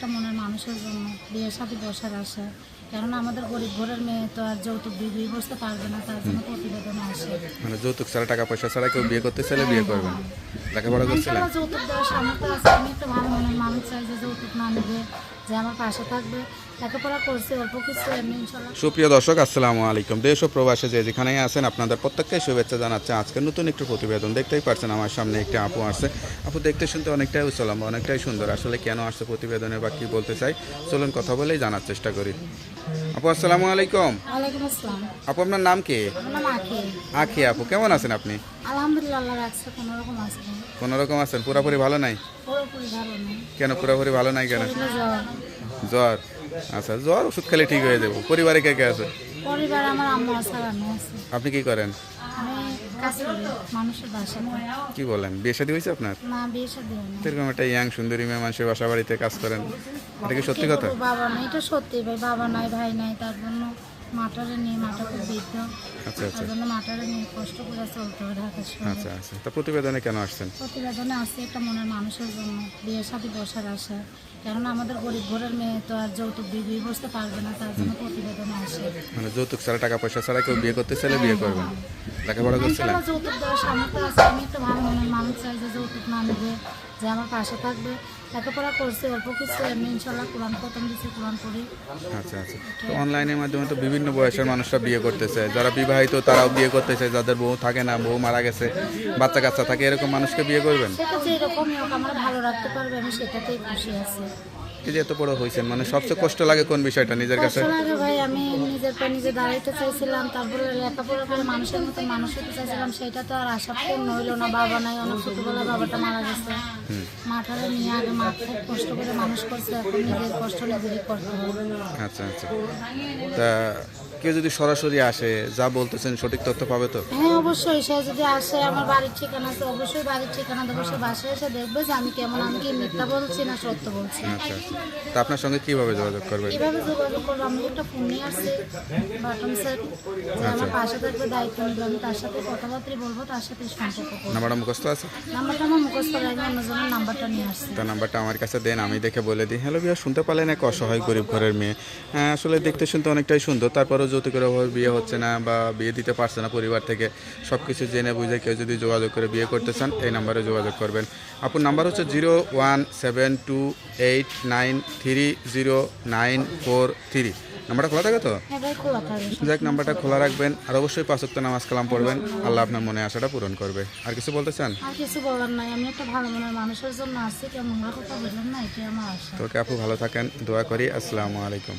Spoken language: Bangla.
একটা মনের মানুষের জন্য বিয়ের সাথে বসার আসে কেননা আমাদের গরিব ঘরের মেয়ে তো আর যৌতুক দিয়ে বিয়ে বসতে পারবে না তার জন্য প্রতিবেদন আসে মানে যৌতুক ছাড়া টাকা পয়সা ছাড়া কেউ বিয়ে করতে চাইলে বিয়ে করবে না। লেখাপড়া করছিলেন যৌতুক দেওয়ার সামর্থ্য আছে। আমি একটা ভালো মনের মানুষ চাই যে যৌতুক না নেবে যে আমার পাশে থাকবে। লেখাপড়া করছে অল্প কিছু এমনি ইনশাল্লাহ। সুপ্রিয় দর্শক আসসালামু আলাইকুম। দেশ ও প্রবাসে যে যেখানেই আছেন আপনাদের প্রত্যেককে শুভেচ্ছা জানাচ্ছে। আজকে নতুন একটু প্রতিবেদন দেখতেই পারছেন আমার সামনে একটি আপু আসছে। আপু দেখতে শুনতে অনেকটাই উচ্চলম অনেকটাই সুন্দর। আসলে কেন আসছে প্রতিবেদনে বা কি বলতে চাই চলুন কথা বলেই জানার চেষ্টা করি। আপু আসসালামু আলাইকুম। ওয়ালাইকুম আসসালাম। আপু আপনার নাম কি? আখি। আপু কেমন আছেন আপনি? আলহামদুলিল্লাহ রাখছে কোনো রকম আছে কোনো রকম আছেন পুরোপুরি ভালো নাই? পুরোপুরি ভালো নেই। কেন পুরোপুরি ভালো নাই কেন? জ্বর। আচ্ছা জ্বর ওষুধ খেলে ঠিক হয়ে যাব। পরিবারে কে কে আছে? পরিবার আমার আম্মা আছে আর আপনি কি করেন? কি বলেন? বিয়ে শাদী হয়েছে আপনার? না বিয়ে শাদী এরকম একটা ইয়াং সুন্দরী মেয়ে মানুষের বাসা বাড়িতে কাজ করেন। এটা কি সত্যি কথা? বাবা নাই এটা সত্যি ভাই বাবা নাই ভাই নাই তার জন্য মাটারে নিয়ে মাটা খুব বৃদ্ধ। আচ্ছা আচ্ছা। জন্য মাটারে নিয়ে কষ্ট করে চলতে হয় ঢাকা শহরে। আচ্ছা আচ্ছা। তা প্রতিবেদনে কেন আসছেন? প্রতিবেদনে আছে একটা মনের মানুষের জন্য। বিয়ের সাথে বসার আশা কেননা আমাদের গরিব ঘরের মেয়ে তো আর যৌতুক দিয়ে বিয়ে বসতে পারবে না তার জন্য প্রতিবেদন আসে। মানে যৌতুক ছাড়া টাকা পয়সা ছাড়া কেউ বিয়ে করতে চাইলে বিয়ে করবে লেখাপড়া করছে না? যৌতুক দেওয়ার সামর্থ্য আছে আমি একটা ভালো মনের মানুষ চাই যে যৌতুক না নেবে যে আমার পাশে থাকবে। লেখাপড়া করছে অল্প কিছু আমি ইনশাল্লাহ কোরআন প্রথম দিচ্ছি কোরআন পড়ি। আচ্ছা আচ্ছা। তো অনলাইনের মাধ্যমে তো বিভিন্ন বয়সের মানুষরা বিয়ে করতেছে। যারা বিবাহিত তারাও বিয়ে করতে চায় যাদের বউ থাকে না বউ মারা গেছে বাচ্চা কাচ্চা থাকে এরকম মানুষকে বিয়ে করবেন? সেটা যে এরকমই হোক আমরা ভালো রাখতে পারবে আমি সেটাতেই খুশি আছি। এই যে এত বড় হয়েছেন মানে সবচেয়ে কষ্ট লাগে কোন বিষয়টা নিজের কাছে? ভাই আমি নিজের পায়ে নিজে দাঁড়াইতে চাইছিলাম তারপরে লেখাপড়া করে মানুষের মতো মানুষ হতে চাইছিলাম সেটা তো আর আশা পূর্ণ হইল না বাবা নাই অনেক ছোটবেলা বাবাটা মারা গেছে। মাটারে নিয়ে আগে মা খুব কষ্ট করে মানুষ করছে এখন নিজের কষ্ট নিজেরই করতে আচ্ছা আচ্ছা। তা কেউ যদি সরাসরি আসে যা বলতেছেন সঠিক তথ্য পাবে তো? হ্যাঁ অবশ্যই। সে যদি আসে আমার বাড়ির ঠিকানা আছে অবশ্যই বাড়ির ঠিকানা দেবো। সে বাসায় এসে দেখবে যে আমি কেমন আমি কি মিথ্যা বলছি না সত্য বলছি। আচ্ছা আচ্ছা। তা আপনার সঙ্গে কীভাবে যোগাযোগ করবে? কীভাবে যোগাযোগ করব। আমি একটা ফোন নিয়ে আসছি বাটন সেট। যে আমার পাশে থাকবে দায়িত্ব নিবে আমি তার সাথে কথাবার্তাই বলব তার সাথে সম্পর্ক করব। নাম্বারটা মুখস্থ আছে? নাম্বারটা আমার মুখস্থ লাগে অন্যজনের নাম্বারটা নিয়ে আসছি। তার নাম্বারটা আমার কাছে দেন আমি দেখে বলে দিই। হ্যালো বিয়া শুনতে পারলেন এক অসহায় গরিব ঘরের মেয়ে। হ্যাঁ আসলে দেখতে শুনতে অনেকটাই সুন্দর। তারপরেও যৌতুকের অভাবে বিয়ে হচ্ছে না বা বিয়ে দিতে পারছে না পরিবার থেকে সব কিছু জেনে বুঝে কেউ যদি যোগাযোগ করে বিয়ে করতে চান এই নাম্বারে যোগাযোগ করবেন। আপনার নাম্বার হচ্ছে zero one seven two eight nine three zero nine four three. নাম্বারটা খোলা থাকে তো? খোলা যাক নাম্বারটা খোলা রাখবেন আর অবশ্যই পাঁচক্ত নামাজ কালাম পড়বেন। আল্লাহ আপনার মনে আশাটা পূরণ করবে। আর কিছু বলতে চান? তোকে আপু ভালো থাকেন দোয়া করি। আসসালামু আলাইকুম।